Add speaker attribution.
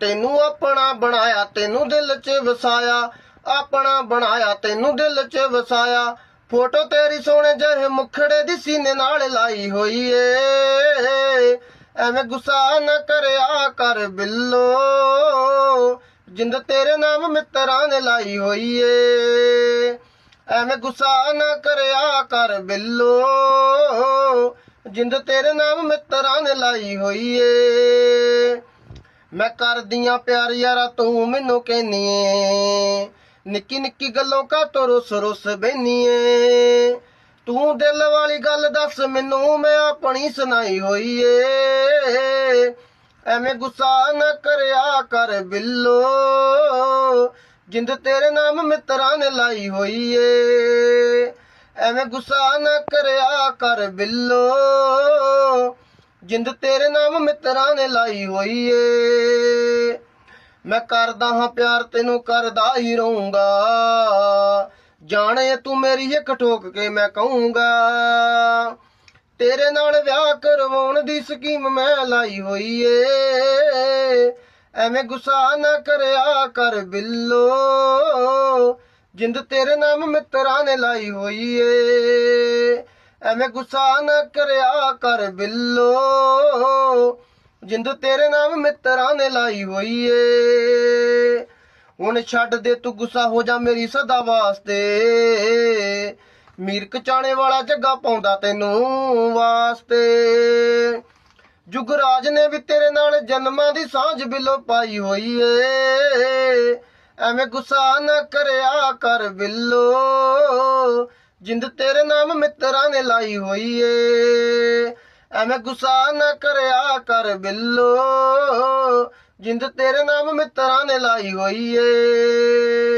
Speaker 1: ਤੈਨੂੰ ਆਪਣਾ ਬਣਾਇਆ, ਤੈਨੂੰ ਦਿਲ 'ਚ ਵਸਾਇਆ। ਆਪਣਾ ਬਣਾਇਆ, ਤੈਨੂੰ ਦਿਲ 'ਚ ਵਸਾਇਆ। ਫੋਟੋ ਤੇਰੀ ਸੋਹਣੇ ਜਿਹੇ ਮੁਖੜੇ ਦੀ ਸੀਨੇ ਨਾਲ ਲਾਈ ਹੋਈ ਏ। ਐਵੇਂ ਗੁੱਸਾ ਨਾ ਕਰਿਆ ਕਰ ਬਿੱਲੋ। ਜਿੰਦ ਤੇਰੇ ਨਾਮ ਮਿੱਤਰਾਂ ਨੇ ਲਾਈ ਹੋਈ ਏ। ਐਵੇਂ ਗੁੱਸਾ ਨਾ ਕਰਿਆ ਕਰ ਬਿੱਲੋ। ਜਿੰਦ ਤੇਰੇ ਨਾਮ ਮਿੱਤਰਾਂ ਨੇ ਲਾਈ ਹੋਈ ਏ। ਮੈਂ ਕਰਦੀਆਂ ਪਿਆਰ ਯਾਰਾ ਤੂੰ ਮੈਨੂੰ ਕਹਿਨੀ ਏ ਨਿੱਕੀ ਨਿੱਕੀ ਗੱਲੋਂ ਕਾ ਤੋ ਰੁੱਸ ਰੁੱਸ ਬੈਨੀ ਏ ਤੂੰ ਦਿਲ ਵਾਲੀ ਗੱਲ ਦੱਸ ਮੈਨੂੰ, ਮੈਂ ਆਪਣੀ ਸੁਣਾਈ ਹੋਈ ਏ ਐਵੇਂ ਗੁੱਸਾ ਨਾ ਕਰਿਆ ਕਰ ਬਿੱਲੋ। ਜਿੰਦ ਤੇਰੇ ਨਾਮ ਮਿੱਤਰਾਂ ਨੇ ਲਾਈ ਹੋਈ ਏ ਐਵੇਂ ਗੁੱਸਾ ਨਾ ਕਰਿਆ ਕਰ ਬਿੱਲੋ। ਜਿੰਦ ਤੇਰੇ ਨਾਮ ਮਿੱਤਰਾਂ ਨੇ ਲਾਈ ਹੋਈ ਏ। ਮੈਂ ਕਰਦਾ ਹਾਂ ਪਿਆਰ, ਤੈਨੂੰ ਕਰਦਾ ਹੀ ਰਹੂੰਗਾ। ਜਾਣੇ ਤੂੰ ਮੇਰੀ ਇੱਕ ਠੋਕ ਕੇ ਮੈਂ ਕਹੂੰਗਾ। ਤੇਰੇ ਨਾਲ ਵਿਆਹ ਕਰਵਾਉਣ ਦੀ ਸਕੀਮ ਮੈਂ ਲਾਈ ਹੋਈ ਏ। ਐਵੇਂ ਗੁੱਸਾ ਨਾ ਕਰਿਆ ਕਰ ਬਿੱਲੋ। ਜਿੰਦ ਤੇਰੇ ਨਾਮ ਮਿੱਤਰਾਂ ਨੇ ਲਾਈ ਹੋਈ ਏ। ਐਵੇਂ ਗੁੱਸਾ ਨਾ ਕਰਿਆ ਕਰ ਬਿੱਲੋ। ਜਿੰਦ ਤੇਰੇ ਨਾਮ ਮਿੱਤਰਾਂ ਨੇ ਲਾਈ ਹੋਈ ਏ। ਹੁਣ ਛੱਡ ਦੇ ਤੂੰ ਗੁੱਸਾ ਹੋ ਜਾ ਮੇਰੀ ਸਦਾ ਵਾਸਤੇ। ਮੀਰ ਕਚਾਣੇ ਵਾਲਾ ਜੱਗਾ ਪਾਉਂਦਾ ਤੈਨੂੰ ਵਾਸਤੇ। ਜੁਗਰਾਜ ਨੇ ਵੀ ਤੇਰੇ ਨਾਲ ਜਨਮਾਂ ਦੀ ਸਾਂਝ ਬਿੱਲੋ ਪਾਈ ਹੋਈ ਏ। ਐਵੇਂ ਗੁੱਸਾ ਨਾ ਕਰਿਆ ਕਰ ਬਿੱਲੋ। ਜਿੰਦ ਤੇਰੇ ਨਾਮ ਮਿੱਤਰਾਂ ਨੇ ਲਾਈ ਹੋਈ ਏ। ਐਵੇਂ ਗੁੱਸਾ ਨਾ ਕਰਿਆ ਕਰ ਬਿੱਲੋ। ਜਿੰਦ ਤੇਰੇ ਨਾਮ ਮਿੱਤਰਾਂ ਨੇ ਲਾਈ ਹੋਈ ਏ।